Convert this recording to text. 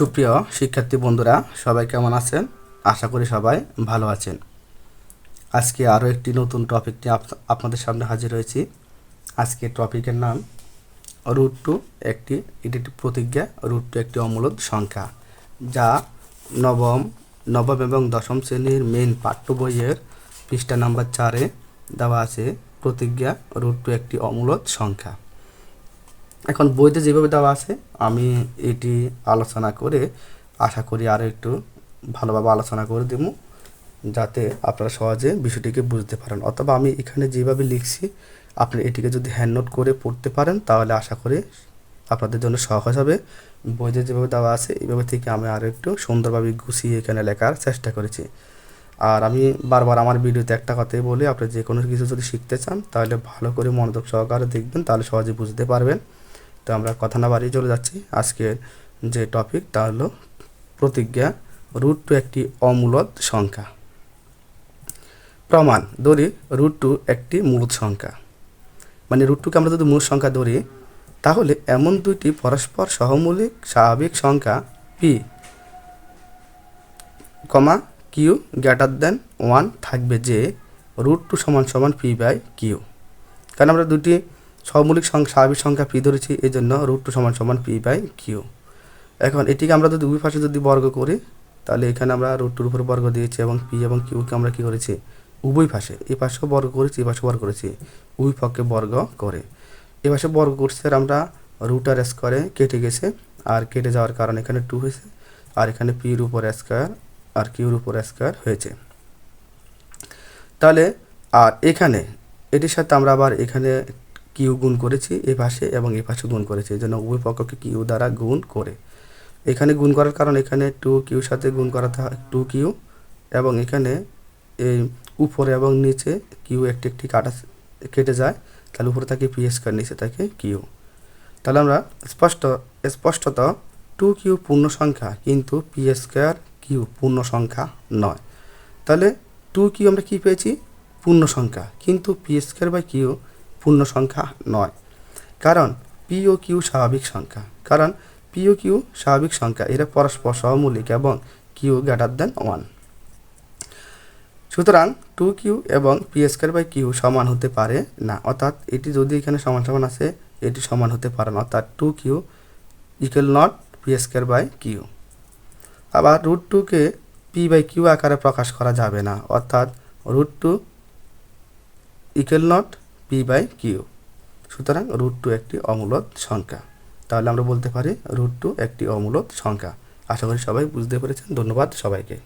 সুপ্রিয় শিক্ষার্থী বন্ধুরা, সবাই কেমন আছেন? আশা করি সবাই ভালো আছেন। আজকে আরও একটি নতুন টপিক নিয়ে আপ- আপনাদের সামনে হাজির হয়েছি। আজকে টপিকের নাম রুট টু একটি এটি একটি প্রতিজ্ঞা রুট টু একটি অমূলদ সংখ্যা, যা নবম নবম এবং দশম শ্রেণির মেন পাঠ্য বইয়ের পৃষ্ঠা নাম্বার চারে দেওয়া আছে প্রতিজ্ঞা রুট টু একটি অমূলদ সংখ্যা। এখন বইতে যেভাবে দেওয়া আছে, আমি এটি আলোচনা করে আশা করি আরও একটু ভালোভাবে আলোচনা করে দেবো, যাতে আপনারা সহজে বিষয়টিকে বুঝতে পারেন। অথবা আমি এখানে যেভাবে লিখছি, আপনি এটিকে যদি হ্যান্ড নোট করে পড়তে পারেন, তাহলে আশা করি আপনাদের জন্য সহজ হবে। বইতে যেভাবে দেওয়া আছে এইভাবে থেকে আমি আরও একটু সুন্দরভাবে গুছিয়ে এখানে লেখার চেষ্টা করেছি। আর আমি বারবার আমার ভিডিওতে একটা কথাই বলি, আপনি যে কোনো কিছু যদি শিখতে চান, তাহলে ভালো করে মনোযোগ সহকারে দেখবেন, তাহলে সহজে বুঝতে পারবেন। তো আমরা কথা না বাড়িয়ে চলে যাচ্ছি। আজকের যে টপিক তা হলো প্রতিজ্ঞা রুট টু একটি অমূলদ সংখ্যা। প্রমাণ, ধরি রুট টু একটি মূলত সংখ্যা। মানে রুট টুকে আমরা যদি মূল সংখ্যা ধরি, তাহলে এমন দুইটি পরস্পর সহমূলিক স্বাভাবিক সংখ্যা p comma q greater than one থাকবে যে রুট টু সমান সমান পি বাই কিউ কারণ আমরা দুটি সহমূলিক সংখ্যা স্বাভাবিক সংখ্যা পি ধরেছি, এই জন্য রুট টু সমান সমান পি বাই কিউ এখন এটিকে আমরা যদি উভয় পাশে যদি বর্গ করি, তাহলে এখানে আমরা রুট টুর উপর বর্গ দিয়েছি এবং পি এবং কিউকে আমরা কী করেছি? উভয় পাশে। এই পাশেও বর্গ করেছি এই পাশে বর্গ করেছি। উভয় পক্ষে বর্গ করে। এ পাশে বর্গ করছে আমরা রুট আর স্কোয়ারে কেটে গেছে, আর কেটে যাওয়ার কারণে এখানে টু হয়েছে, আর এখানে পির উপর স্কোয়ার আর কিউর উপর স্কোয়ার হয়েছে। তাহলে, আর এখানে, এটির সাথে আমরা আবার এখানে কিউ গুণ করেছি, এ পাশে এবং এ পাশে গুণ করেছি এই জন্য উভয় পক্ষকে কিউ দ্বারা গুণ করে। এখানে গুণ করার কারণ এখানে টু কিউর সাথে গুণ করা টু কিউ, এবং এখানে এই উপরে এবং নিচে কিউ একটি একটি কাটা কেটে যায়, তাহলে উপরে থাকে পি স্কোয়ার নিচে থাকে কিউ। তাহলে আমরা স্পষ্ট, স্পষ্টত টু কিউ পূর্ণ সংখ্যা কিন্তু পি স্কোয়ার কিউ পূর্ণ সংখ্যা নয়। তাহলে টু কিউ আমরা কী পেয়েছি? পূর্ণ সংখ্যা। কিন্তু পি স্কোয়ার বাই কিউ পূর্ণ সংখ্যা নয়। কারণ পি ও কিউ স্বাভাবিক সংখ্যা। কারণ পি ও কিউ স্বাভাবিক সংখ্যা, এরা পরস্পর সহমূলিক এবং কিউ গ্রেটার দেন ওয়ান সুতরাং টু কিউ এবং পি স্কোয়ার বাই কিউ সমান হতে পারে না। অর্থাৎ এটি যদি এখানে সমান সমান আছে, এটি সমান হতে পারে না। অর্থাৎ two q equal not p square by q আবার রুট টুকে পি বাই কিউ আকারে প্রকাশ করা যাবে না। অর্থাৎ root two equal not p by q সুতরাং রুট টু একটি অমূলত সংখ্যা। তাহলে আমরা বলতে পারি রুট টু একটি অমূলত সংখ্যা। আশা করি সবাই বুঝতে পেরেছেন। ধন্যবাদ সবাইকে।